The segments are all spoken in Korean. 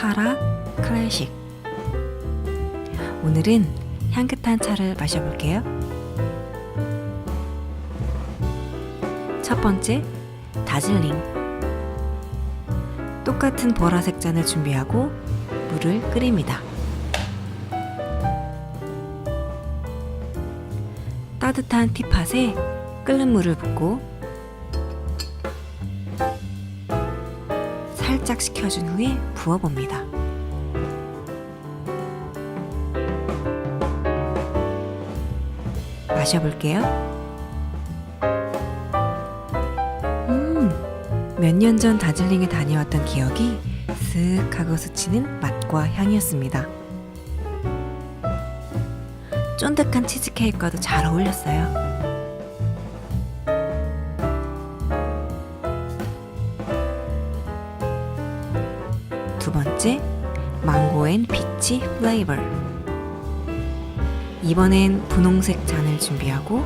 타라 클래식. 오늘은 향긋한 차를 마셔볼게요. 첫 번째, 다즐링. 똑같은 보라색 잔을 준비하고 물을 끓입니다. 따뜻한 티팟에 끓는 물을 붓고 살짝 식혀준 후에 부어봅니다. 마셔볼게요. 음, 몇 년 전 다즐링에 다녀왔던 기억이 쓱 하고 스치는 맛과 향이었습니다. 쫀득한 치즈케이크와도 잘 어울렸어요. 두 번째, 망고 앤 피치 플레이버. 이번엔 분홍색 잔을 준비하고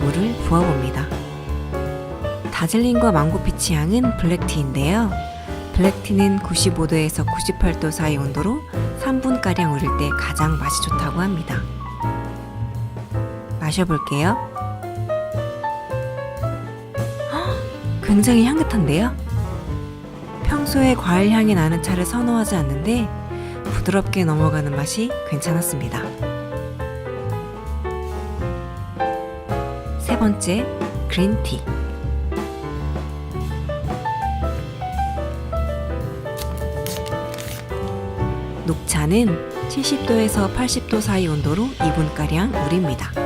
물을 부어봅니다. 다즐링과 망고 피치 향은 블랙티인데요. 블랙티는 95도에서 98도 사이 온도로 3분가량 우릴 때 가장 맛이 좋다고 합니다. 마셔볼게요. 헉, 굉장히 향긋한데요? 평소에 과일 향이 나는 차를 선호하지 않는데 부드럽게 넘어가는 맛이 괜찮았습니다. 세 번째, 그린티. 녹차는 70도에서 80도 사이 온도로 2분가량 우립니다.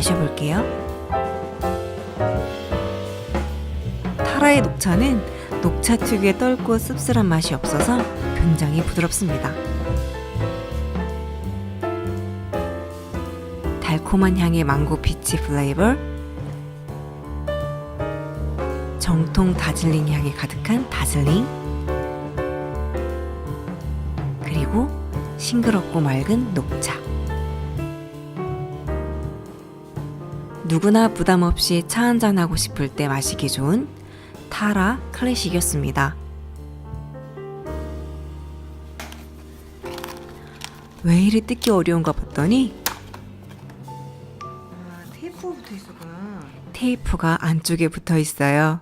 마셔볼게요. 타라의 녹차는 녹차 특유의 떫고 씁쓸한 맛이 없어서 굉장히 부드럽습니다. 달콤한 향의 망고 피치 플레이버, 정통 다즐링 향이 가득한 다즐링, 그리고 싱그럽고 맑은 녹차. 누구나 부담 없이 차 한잔 하고 싶을 때 마시기 좋은 타라 클래식이었습니다. 왜 이리 뜯기 어려운가 봤더니 아. 테이프가 안쪽에 붙어 있어요.